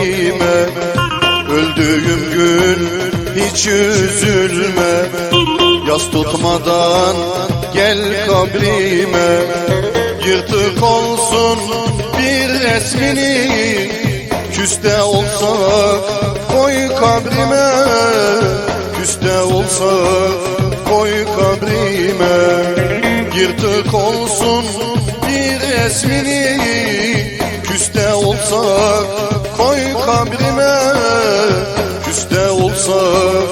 halime Öldüğüm gün hiç üzülme. Yas tutmadan gel kabrime. Yırtık olsun bir resmini. Küste olsa koy kabrime. Küste olsa koy kabrime. Yırtık olsun bir resmini. Küste olsak koy kabrime. Küste olsak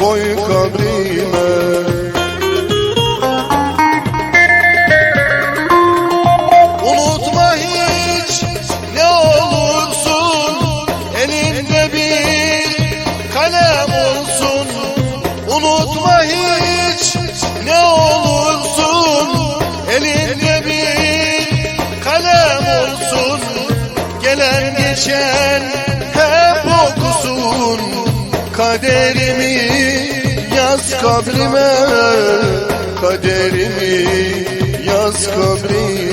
koy kabrime. Unutma hiç ne olursun. Elinde bir kalem olsun. Unutma hiç ne olursun. Elinde bir kalem olsun Geçen hep okusun kaderimi yaz kabrime Kaderimi yaz kabrime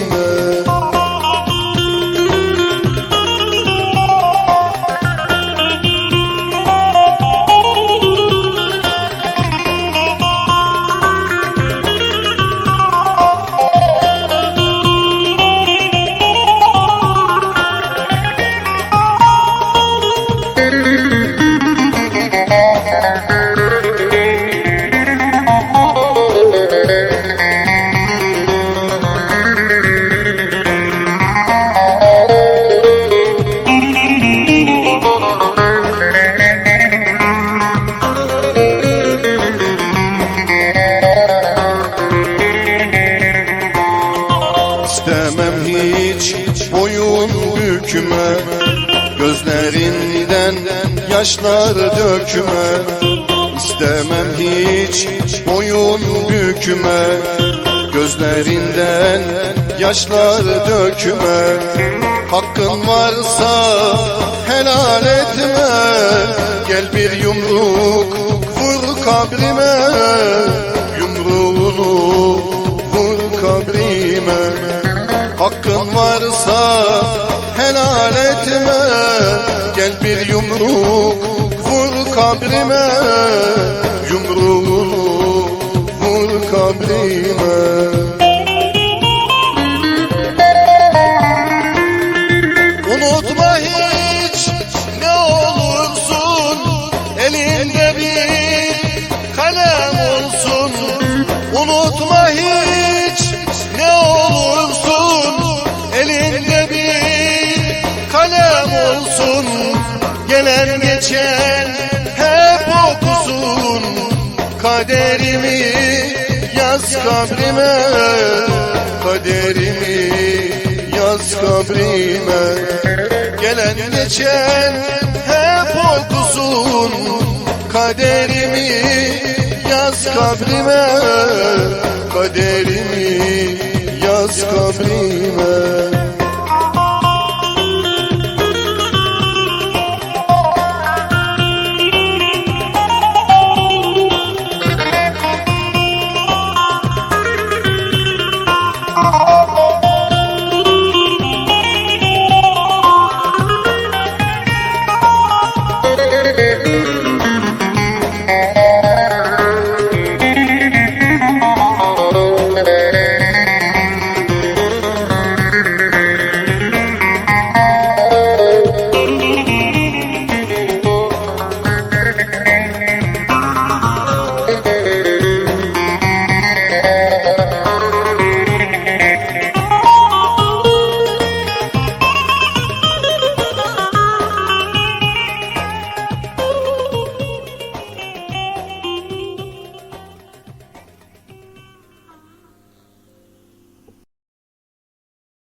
hiç boyun bükme. Gözlerinden yaşlar dökme. İstemem hiç boyun bükme. Gözlerinden yaşlar dökme. Hakkın varsa helal etme. Gel bir yumruk vur kabrime Varsa helal etme. Gel bir yumruk vur kabrime. Yumruğunu vur kabrime geçen hep okusun kaderimi yaz kabrime. Kaderimi yaz kabrime. Gelen geçen hep okusun Kaderimi yaz kabrime. Kaderimi yaz kabrime Yeah.